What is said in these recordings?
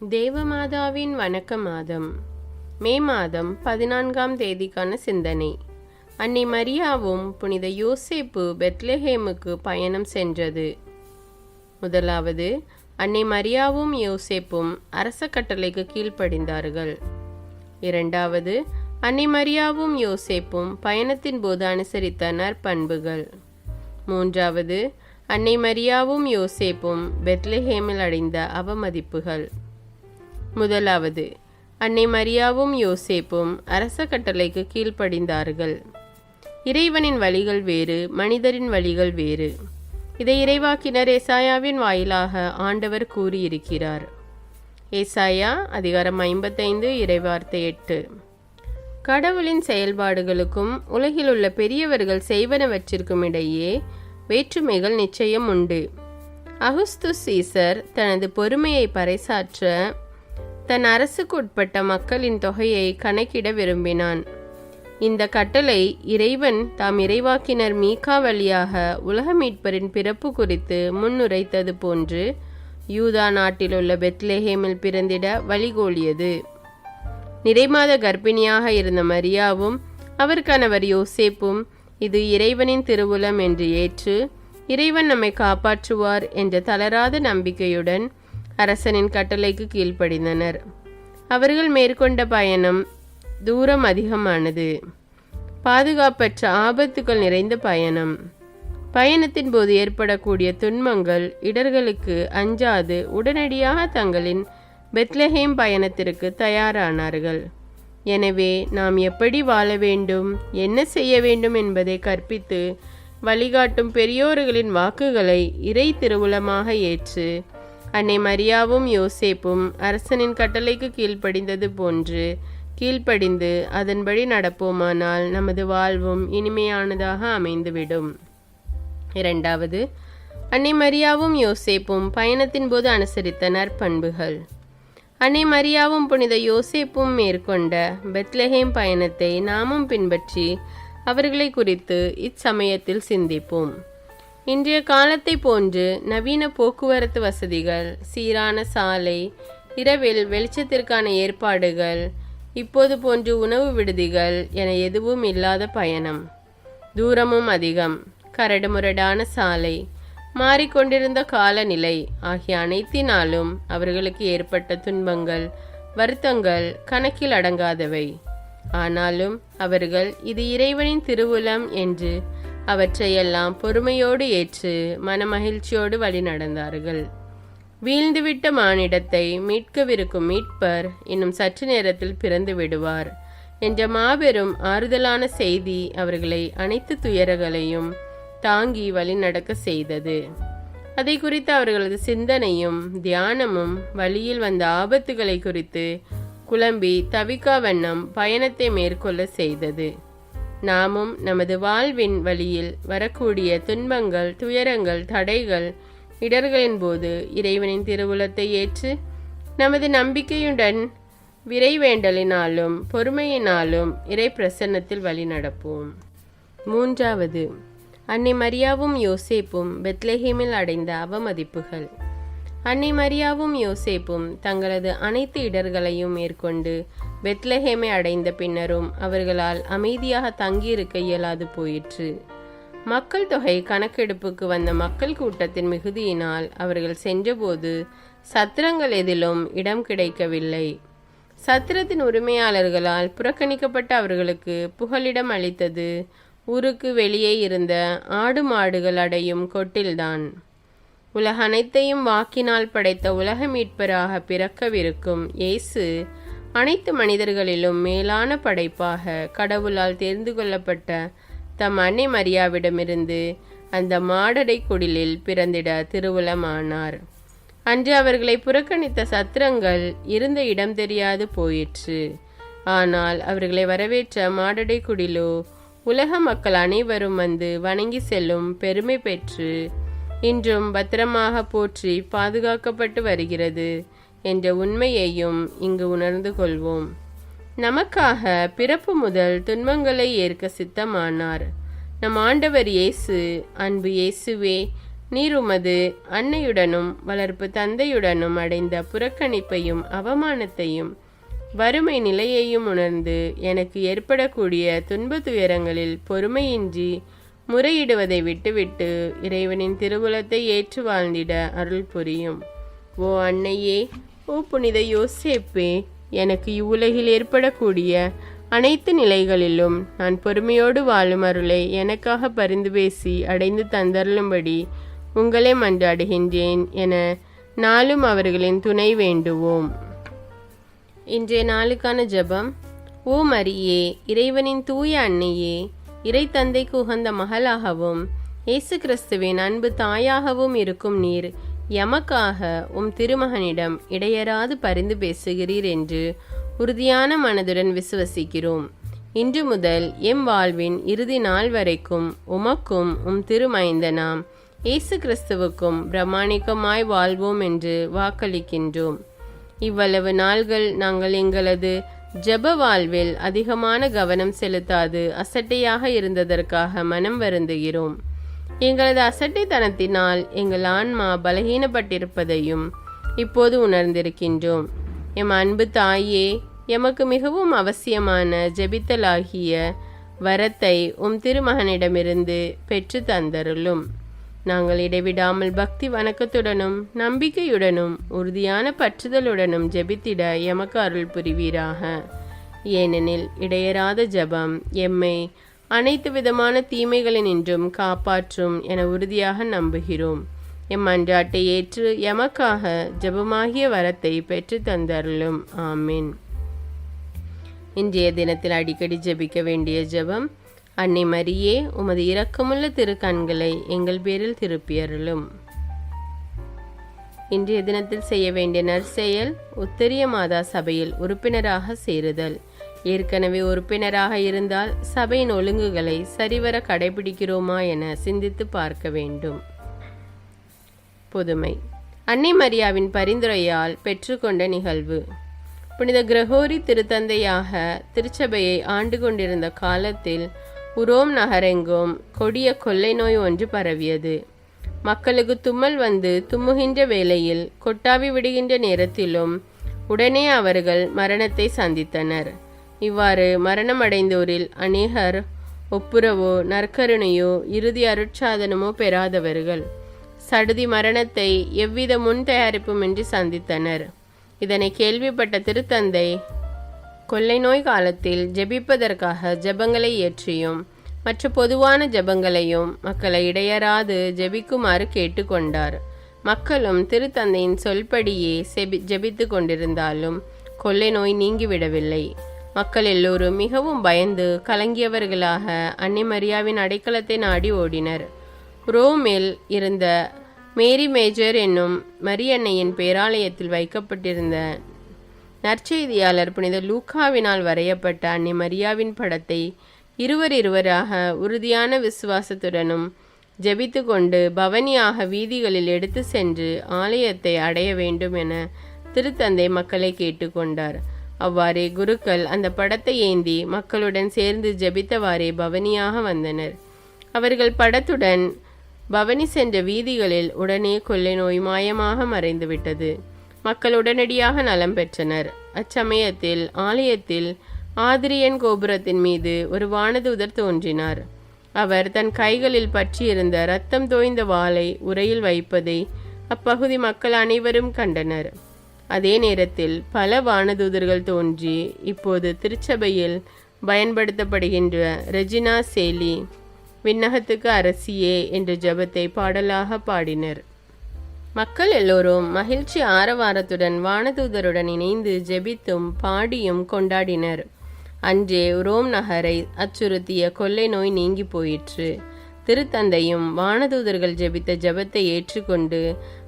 தேவமாதாவின் வணக்க மாதம் மே மாதம் பதினான்காம் தேதிக்கான சிந்தனை. அன்னை மரியாவும் புனித யோசேப்பு பெத்லஹேமுக்கு பயணம் சென்றது. முதலாவது அன்னை மரியாவும் யோசேப்பும் அரச கட்டளைக்கு கீழ்ப்படிந்தார்கள். இரண்டாவது அன்னை மரியாவும் யோசேப்பும் பயணத்தின் போது அனுசரித்த நற்பண்புகள். மூன்றாவது அன்னை மரியாவும் யோசேப்பும் பெத்லஹேமில் அடைந்த அவமதிப்புகள். முதலாவது அன்னை மரியாவும் யோசேப்பும் அரச கட்டளைக்கு கீழ்ப்படிந்தார்கள். இறைவனின் வழிகள் வேறு மனிதரின் வழிகள் வேறு. இதை இறைவாக்கினர் ஏசாயாவின் வாயிலாக ஆண்டவர் கூறியிருக்கிறார். ஏசாயா அதிகாரம் ஐம்பத்தைந்து இறைவார்த்தை எட்டு. கடவுளின் செயல்பாடுகளுக்கும் உலகில் உள்ள பெரியவர்கள் செய்வனவற்றிற்கும் இடையே வேற்றுமைகள் நிச்சயம் உண்டு. அகுஸ்து சீசர் தனது பொறுமையை பறைசாற்ற தன் அரசுக்கு உட்பட்ட மக்களின் தொகையை கணக்கிட விரும்பினான். இந்த கட்டளை இறைவன் தாம் இறைவாக்கினர் மீகா வழியாக உலக மீட்பரின் பிறப்பு குறித்து முன்னுரைத்தது போன்று யூதா நாட்டில் உள்ள பெத்லேஹேமில் பிறந்திட வழிகோலியது. நிறைமாத கர்ப்பிணியாக இருந்த மரியாவும் அவர் கணவர் யோசேப்பும் இது இறைவனின் திருவுலம் என்று ஏற்று இறைவன் நம்மை காப்பாற்றுவார் என்ற தளராத நம்பிக்கையுடன் அரசனின் கட்டளைக்கு கீழ்ப்படிந்தனர். அவர்கள் மேற்கொண்ட பயணம் தூரம் அதிகமானது. பாதுகாப்பற்ற ஆபத்துகள் நிறைந்த பயணம். பயணத்தின் போது ஏற்படக்கூடிய துன்பங்கள் இடர்களுக்கு அஞ்சாது உடனடியாக தங்களின் பெத்லஹேம் பயணத்திற்கு தயாரானார்கள். எனவே நாம் எப்படி வாழ வேண்டும் என்ன செய்ய வேண்டும் என்பதை கற்பித்து வழிகாட்டும் பெரியோர்களின் வாக்குகளை இறை திருவுளமாக ஏற்று அன்னை மரியாவும் யோசேப்பும் அரசனின் கட்டளைக்கு கீழ்ப்படிந்தது போன்று கீழ்ப்படிந்து அதன்படி நடப்போமானால் நமது வாழ்வும் இனிமையானதாக அமைந்துவிடும். இரண்டாவது அன்னை மரியாவும் யோசேப்பும் பயணத்தின் போது அனுசரித்த நற்பண்புகள் அன்னை மரியாவும் புனித யோசேப்பும் மேற்கொண்ட பெத்லஹேம் பயணத்தை நாமும் பின்பற்றி அவர்களை குறித்து இச்சமயத்தில் சிந்திப்போம். இன்றைய காலத்தை போன்று நவீன போக்குவரத்து வசதிகள் சீரான சாலை இரவில் வெளிச்சத்திற்கான ஏற்பாடுகள் இப்போது போன்று உணவு விடுதிகள் என எதுவும் இல்லாத பயணம். தூரமும் அதிகம். கரடுமுரடான சாலை. மாறிக்கொண்டிருந்த காலநிலை ஆகிய அனைத்தினாலும் அவர்களுக்கு ஏற்பட்ட துன்பங்கள் வருத்தங்கள் கணக்கில் அடங்காதவை. ஆனாலும் அவர்கள் இது இறைவனின் திருவுலம் என்று அவற்றையெல்லாம் பொறுமையோடு ஏற்று மனமகிழ்ச்சியோடு வழி நடந்தார்கள் வீழ்ந்துவிட்ட மானிடத்தை மீட்கவிருக்கும் மீட்பர் இன்னும் சற்று நேரத்தில் பிறந்து விடுவார். என்ற மாபெரும் ஆறுதலான செய்தி அவர்களை அனைத்து துயரங்களையும் தாங்கி வழிநடக்க செய்தது. அதை குறித்து அவர்களது சிந்தனையும் தியானமும் வழியில் வந்த ஆபத்துகளை குறித்து குழம்பி தவிக்கா வண்ணம் பயணத்தை மேற்கொள்ள செய்தது. நாமும் நமது வாழ்வின் வழியில் வரக்கூடிய துன்பங்கள் துயரங்கள் தடைகள் இடர்களின் போது இறைவனின் திருவுலத்தை ஏற்று நமது நம்பிக்கையுடன் விரைவேண்டலினாலும் பொறுமையினாலும் இறை பிரசன்னத்தில் வழிநடப்போம் மூன்றாவது அன்னை மரியாவும் யோசேப்பும் பெத்லஹேமில் அடைந்த அவமதிப்புகள். அன்னை மரியாவும் யோசேப்பும் தங்களது அனைத்து இடர்களையும் மேற்கொண்டு பெத்லஹேமை அடைந்த பின்னரும் அவர்களால் அமைதியாக தங்கியிருக்க இயலாது போயிற்று. மக்கள் தொகை கணக்கெடுப்புக்கு வந்த மக்கள் கூட்டத்தின் மிகுதியினால் அவர்கள் சென்றபோது சத்திரங்கள் எதிலும் இடம் கிடைக்கவில்லை. சத்திரத்தின் உரிமையாளர்களால் புறக்கணிக்கப்பட்ட அவர்களுக்கு புகலிடம் அளித்தது. ஊருக்கு வெளியே இருந்த ஆடு மாடுகள் அடையும் கொட்டில்தான். உலக அனைத்தையும் வாக்கினால் படைத்த உலக மீட்பராக பிறக்கவிருக்கும் இயேசு அனைத்து மனிதர்களிலும் மேலான படைப்பாக கடவுளால் தெரிந்து கொள்ளப்பட்ட தம் அன்னை மரியாவிடமிருந்து அந்த மாடடை குடிலில் பிறந்திட திருவுளமானார். அன்று அவர்களை புறக்கணித்த சத்திரங்கள் இருந்த இடம் தெரியாது போயிற்று. ஆனால் அவர்களை வரவேற்ற மாடடை குடிலோ உலக மக்கள் அனைவரும் வந்து வணங்கி செல்லும் பெருமை பெற்று இன்றும் பத்திரமாக போற்றி பாதுகாக்கப்பட்டு வருகிறது. என்ற உண்மையையும் இங்கு உணர்ந்து கொள்வோம். நமக்காக பிறப்பு முதல் துன்பங்களை ஏற்க சித்தமானார். நம் ஆண்டவர் இயேசு அன்பு இயேசுவே நீர் உமது அன்னையுடனும் வளர்ப்பு தந்தையுடனும் அடைந்த புறக்கணிப்பையும் அவமானத்தையும் வறுமை நிலையையும் உணர்ந்து எனக்கு ஏற்படக்கூடிய துன்ப துயரங்களில் பொறுமையின்றி முறையிடுவதை விட்டுவிட்டு இறைவனின் திருவுலத்தை ஏற்று வாழ்ந்திட அருள் புரியும். ஓ அன்னையே ஓ புனித யோசேப்பே எனக்கு இவ்வுலகில் ஏற்படக்கூடிய அனைத்து நிலைகளிலும் நான் பொறுமையோடு வாழும் அருளை எனக்காக பரிந்து பேசி அடைந்து தந்தருளும்படி உங்களே மன்றாடுகின்றேன் என நாளும் அவர்களின் துணை வேண்டுவோம். இன்றைய நாளுக்கான ஜெபம் ஓ மரியே இறைவனின் தூய அன்னையே இறை தந்தைக்கு உகந்த மகளாகவும் இயேசு கிறிஸ்துவின் அன்பு தாயாகவும் இருக்கும் நீர் எமக்காக உம் திருமகனிடம் இடையராது பரிந்து பேசுகிறீர் என்று உறுதியான மனதுடன் விசுவசிக்கிறோம். இன்று முதல் எம் வாழ்வின் இறுதி நாள் வரைக்கும் உமக்கும் உம் திருமைந்தனாம் இயேசு கிறிஸ்துவுக்கும் பிரமாணிக்கமாய் வாழ்வோம் என்று வாக்களிக்கின்றோம். இவ்வளவு நாள்கள் நாங்கள் எங்களது ஜெப வாழ்வில் அதிகமான கவனம் செலுத்தாது அசட்டையாக இருந்ததற்காக மனம் வருந்துகிறோம். எங்களது அசட்டைத்தனத்தினால் எங்கள் ஆன்மா பலகீனப்பட்டிருப்பதையும் இப்போது உணர்ந்திருக்கின்றோம். எம் அன்பு தாயே எமக்கு மிகவும் அவசியமான ஜெபித்தலாகிய வரத்தை உம் திருமகனிடமிருந்து பெற்று தந்தருளும். நாங்கள் இடைவிடாமல் பக்தி வணக்கத்துடனும் நம்பிக்கையுடனும் உறுதியான பற்றுதலுடனும் ஜெபித்திட எமக்கு அருள் புரிவீராக. ஏனெனில் இடையராத ஜெபம் எம்மை அனைத்து விதமான தீமைகளினின்றும் காப்பாற்றும் என உறுதியாக நம்புகிறோம். எம் அன்றாட்டை ஏற்று எமக்காக ஜெபமாகிய வரத்தை பெற்று தந்தருளும். ஆமீன். இன்றைய தினத்தில் அடிக்கடி ஜெபிக்க வேண்டிய ஜெபம் அன்னை மரியே உமது இரக்கமுள்ள திருக்கண்களை எங்கள் பேரில் திருப்பியருளும். இன்றைய தினத்தில் செய்ய வேண்டிய நற்செயல் உத்தரிய மாதா சபையில் உறுப்பினராக சேருதல். ஏற்கனவே உறுப்பினராக இருந்தால் சபையின் ஒழுங்குகளை சரிவர கடைபிடிக்கிறோமா என சிந்தித்து பார்க்க வேண்டும். புதுமை. அன்னை மரியாவின் பரிந்துரையால் பெற்றுக்கொண்ட நிகழ்வு. புனித கிரகோரி திருத்தந்தையாக திருச்சபையை ஆண்டு கொண்டிருந்த காலத்தில் உரோம் நகரெங்கும் கொடிய கொள்ளை நோய் ஒன்று பரவியது. மக்களுக்கு தும்மல் வந்து தும்முகின்ற வேளையில் கொட்டாவி விடுகின்ற நேரத்திலும் உடனே அவர்கள் மரணத்தை சந்தித்தனர். இவ்வாறு மரணமடைந்தோரில் அநேகர் ஒப்புரவோ நற்கருணையோ இறுதி அருட்சாதனமோ பெறாதவர்கள். சடுதி மரணத்தை எவ்வித முன் தயாரிப்புமின்றி சந்தித்தனர். இதனை கேள்விப்பட்ட திருத்தந்தை கொள்ளை நோய் காலத்தில் ஜெபிப்பதற்காக ஜெபங்களை இயற்றியும் மற்ற பொதுவான ஜெபங்களையும் மக்களை இடையராது ஜெபிக்குமாறு கேட்டுக்கொண்டார். மக்களும் திருத்தந்தையின் சொல்படியே செபி ஜெபித்து கொண்டிருந்தாலும் கொள்ளை நோய் நீங்கிவிடவில்லை. மக்கள் எல்லோரும் மிகவும் பயந்து கலங்கியவர்களாக அன்னை மரியாவின் அடைக்கலத்தை நாடி ஓடினர். ரோமில் இருந்த மேரி மேஜர் என்னும் மரியன்னையின் பேராலயத்தில் வைக்கப்பட்டிருந்த நற்செய்தியாளர் புனித லூக்காவினால் வரையப்பட்ட அன்னை மரியாவின் படத்தை இருவர் இருவராக உறுதியான விசுவாசத்துடனும் ஜெபித்து கொண்டு பவனியாக வீதிகளில் எடுத்து சென்று ஆலயத்தை அடைய வேண்டும் என திருத்தந்தை மக்களை கேட்டுக்கொண்டார். அவ்வாறே குருக்கள் அந்த படத்தை ஏந்தி மக்களுடன் சேர்ந்து ஜெபித்தவாறே பவனியாக வந்தனர். அவர்கள் படத்துடன் பவனி சென்ற வீதிகளில் உடனே கொள்ளை நோய் மாயமாக மறைந்துவிட்டது. மக்கள் உடனடியாக நலம் பெற்றனர். அச்சமயத்தில் ஆலயத்தில் ஆதிரியன் கோபுரத்தின் மீது ஒரு வானதூதர் தோன்றினார். அவர் தன் கைகளில் பற்றியிருந்த ரத்தம் தோய்ந்த வாளை உரையில் வைப்பதை அப்பகுதி மக்கள் அனைவரும் கண்டனர். அதே நேரத்தில் பல வானதூதர்கள் தோன்றி இப்போது திருச்சபையில் பயன்படுத்தப்படுகின்ற ரெஜினா சேலி விண்ணகத்துக்கு அரசியே என்ற ஜெபத்தை பாடலாக பாடினர். மக்கள் எல்லோரும் மகிழ்ச்சி ஆரவாரத்துடன் வானதூதருடன் இணைந்து ஜெபித்தும் பாடியும் கொண்டாடினர். அன்றே ரோம் நகரை அச்சுறுத்திய கொள்ளை நோய் நீங்கி போயிற்று. திருத்தந்தையும் வானதூதர்கள் ஜெபித்த ஜெபத்தை ஏற்றுக்கொண்டு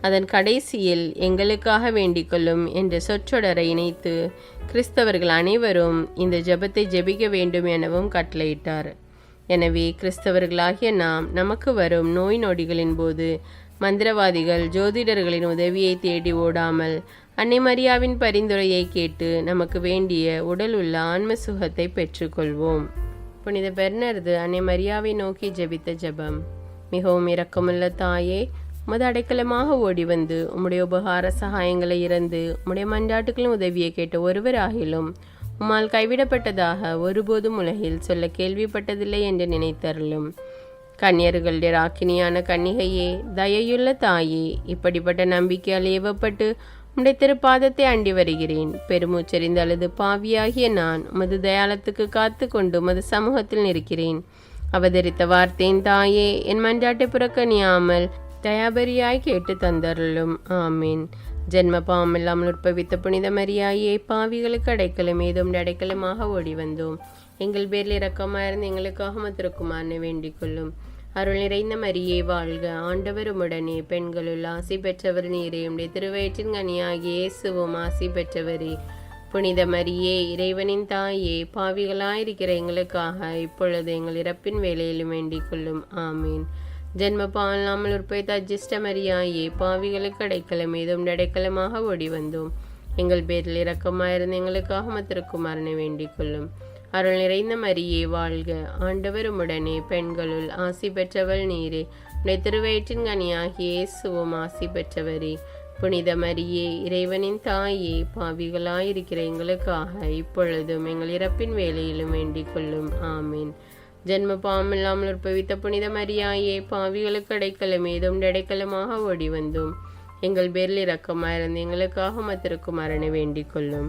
அதன் கடைசியில் எங்களுக்காக வேண்டிக்கொள்ளும் என்ற சொற்றொடரை இணைத்து கிறிஸ்தவர்கள் அனைவரும் இந்த ஜெபத்தை ஜெபிக்க வேண்டும் எனவும் கட்டளையிட்டார். எனவே கிறிஸ்தவர்களாகிய நாம் நமக்கு வரும் நோய் நொடிகளின் போது மந்திரவாதிகள் ஜோதிடர்களின் உதவியை தேடி ஓடாமல் அன்னை மரியாவின் பரிந்துரையை கேட்டு நமக்கு வேண்டிய உடல் உள்ள ஆன்ம சுகத்தை பெற்றுக்கொள்வோம். புனித பெர்னர்து அன்னை மரியாவை நோக்கி ஜெபித்த ஜெபம். மிகவும் இரக்கமுள்ள தாயே உமது அடைக்கலமாக ஓடி வந்து உம்முடைய உபகார சகாயங்களை இறந்து உம்முடைய மன்றாட்டுகளின் உதவியை கேட்ட ஒருவராகிலும் உம்மால் கைவிடப்பட்டதாக ஒருபோதும் உலகில் சொல்ல கேள்விப்பட்டதில்லை என்று நினைத்தருளும். கன்னியர்களுடைய ராக்கினியான கன்னிகையே தயையுள்ள தாயே இப்படிப்பட்ட நம்பிக்கையால் ஏவப்பட்டு உம்முடைய திருப்பாதத்தை அண்டி வருகிறேன். பெருமூச்சறிந்த அல்லது பாவியாகிய நான் உமது தயாளத்துக்கு காத்து கொண்டு உமது சமூகத்தில் நிற்கிறேன். அவதரித்த வார்த்தையின் தாயே என் மன்றாட்டை புறக்கணியாமல் தயாபரியாய் கேட்டு தந்தருளும். ஆமீன். ஜென்ம பாவமில்லாமல் உற்பவித்த புனித மரியாயே பாவிகளுக்கு அடைக்கலம் ஏதும் அடைக்கலமாக ஓடி வந்தோம் எங்கள் பேரில் இறக்கமாயிருந்து எங்களுக்காக மத்திருக்குமாறு வேண்டிக் கொள்ளும். அருள் நிறைந்த மரியே வாழ்க. ஆண்டவர் உடனே பெண்களுள் ஆசி பெற்றவர் நீரே. உடைய திருவயிற்றின் கனியாகிய இயேசுவும் ஆசி பெற்றவரே. புனித மரியே இறைவனின் தாயே பாவிகளாயிருக்கிற எங்களுக்காக இப்பொழுது எங்கள் இறப்பின் வேலையிலும் வேண்டிக் கொள்ளும். ஆமீன். ஜென்ம பாலாமல் உற்பத்த அஜிஷ்ட மரியாயே பாவிகளுக்கு அடைக்கலம் ஏதும் நடைக்கலமாக ஓடி வந்தோம். எங்கள் பேரில் இறக்கமாயிருந்த எங்களுக்காக மத்திருக்குமாறனை வேண்டிக் கொள்ளும். அருள் நிறைந்த மரியே வாழ்க. ஆண்டவர் உடனே பெண்களுள் ஆசி பெற்றவள் நீரே. உடைய திருவயிற்றின் கனியாகிய இயேசுவும் ஆசி பெற்றவரே. புனித மரியே இறைவனின் தாயே பாவிகளாயிருக்கிற எங்களுக்காக இப்பொழுதும் எங்கள் இறப்பின் வேலையிலும் வேண்டிக் கொள்ளும். ஆமீன். ஜென்ம பாவமில்லாமல் உற்பவித்த புனித மரியாயே பாவிகளுக்கு அடைக்கலம் ஏதும் அடைக்கலமாக ஓடி வந்தோம் எங்கள் பேரில் இரக்கமாயிருந்து எங்களுக்காக மத்திருக்கும் அரணை வேண்டிக் கொள்ளும்.